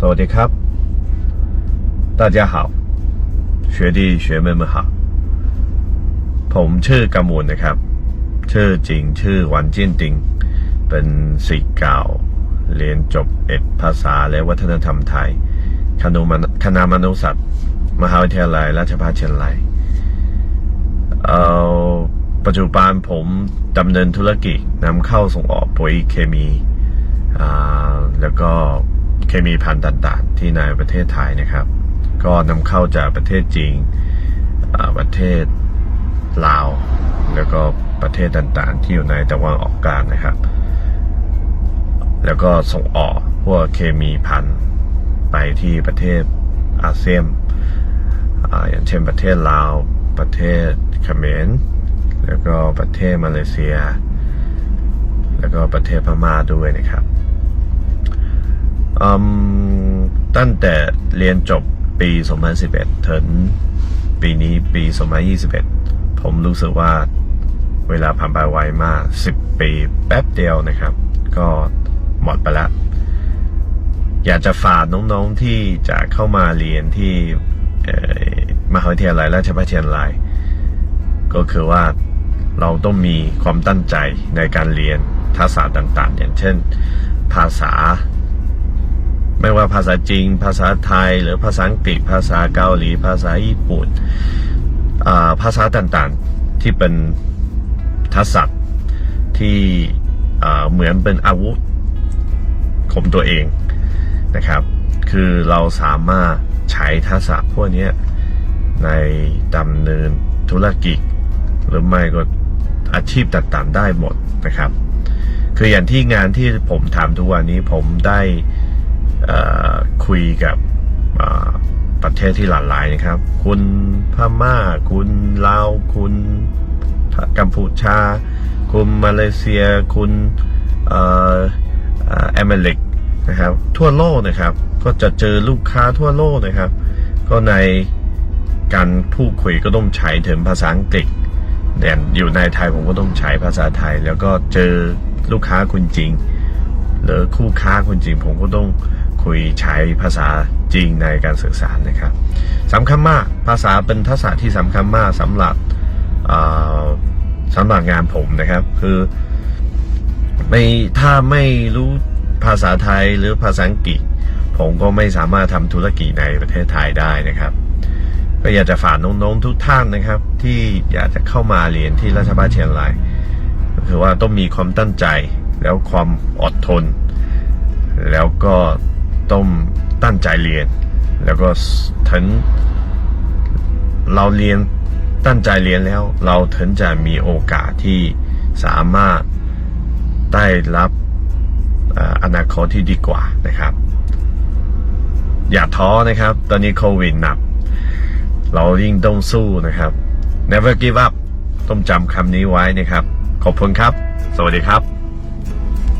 สวัสดีครับ大家好学弟学妹们好ผมชื่อกำมูลนะครับ ชื่อจริงชื่อวันเจียนติง เป็นศิษย์เก่า เรียนจบเอกภาษาและวัฒนธรรมไทย คณะมนคณะมนุษยศาสตร์มหาวิทยาลัยราชภัฏเชียงรายเอ่อปัจจุบันผมดำเนินธุรกิจนำเข้าส่งออกปุ๋ยเคมีอ่าแล้วก็ เคมีพันธุ์ต่างๆ ที่ในประเทศไทยนะครับ ก็นำเข้าจากประเทศจีนประเทศลาว แล้วก็ประเทศต่างๆ ที่อยู่ในตะวันออกกลางนะครับ แล้วก็ส่งออกพวกเคมีพันธุ์ไปที่ประเทศอาเซียนออย่างเช่นประเทศลาว ประเทศเขมร แล้วก็ประเทศมาเลเซีย แล้วก็ประเทศพม่าด้วยนะครับ ตั้งแต่เรียนจบปี 2011 ถึงปีนี้ปี 2021 ผมรู้สึกว่าเวลาผ่านไปไวมาก 10 ปีแป๊บเดียวนะครับ ก็หมดไปแล้ว อยากจะฝากน้องๆที่จะเข้ามาเรียนที่มหาวิทยาลัยราชภัฏเชียงราย ก็คือว่าเราต้องมีความตั้งใจในการเรียนทักษะต่างๆ อย่างเช่น ภาษา ไม่ว่าภาษาจีนภาษาไทย หรือภาษาอังกฤษ ภาษาเกาหลี ภาษาญี่ปุ่นภาษาต่างๆที่เป็นทักษะที่เหมือนเป็นอาวุธของตัวเองนะครับ คือเราสามารถใช้ทักษะพวกนี้ในดำเนินธุรกิจ หรือไม่ก็อาชีพต่างๆได้หมดนะครับ คืออย่างที่งานที่ผมทำทุกวันนี้ผมได้ คุยกับประเทศที่หลากหลายนะครับ คุณพม่า คุณลาว คุณกัมพูชา คุณมาเลเซีย คุณเอ่อเอเมริกนะครับ ทั่วโลกนะครับ ก็จะเจอลูกค้าทั่วโลกนะครับ ก็ในการพูดคุยก็ต้องใช้ถึงภาษาอังกฤษเนี่อยู่ในไทยผมก็ต้องใช้ภาษาไทย แล้วก็เจอลูกค้าคนจริง หรือคู่ค้าคนจริงผมก็ต้อง คุยใช้ภาษาจริงในการสื่อสารนะครับสำคัญมากภาษาเป็นทักษะที่สำคัญมากสำหรับสำหรับงานผมนะครับ คือไม่ถ้าไม่รู้ภาษาไทยหรือภาษาอังกฤษ ผมก็ไม่สามารถทำธุรกิจในประเทศไทยได้นะครับ ก็อยากจะฝากน้องๆทุกท่านนะครับ ที่อยากจะเข้ามาเรียนที่ราชภัฏเชียงรายก็คือว่าต้องมีความตั้งใจแล้วความอดทน แล้วก็ ต้องตั้งใจเรียน แล้วก็ถึงเราเรียนตั้งใจเรียนแล้ว เราถึงจะมีโอกาสที่สามารถได้รับเอ่ออนาคตที่ดีกว่านะครับ อย่าท้อนะครับ ตอนนี้โควิดหนัก เรายิ่งต้องสู้นะครับ never give up ต้องจำคำนี้ไว้นะครับ ขอบคุณครับ สวัสดีครับ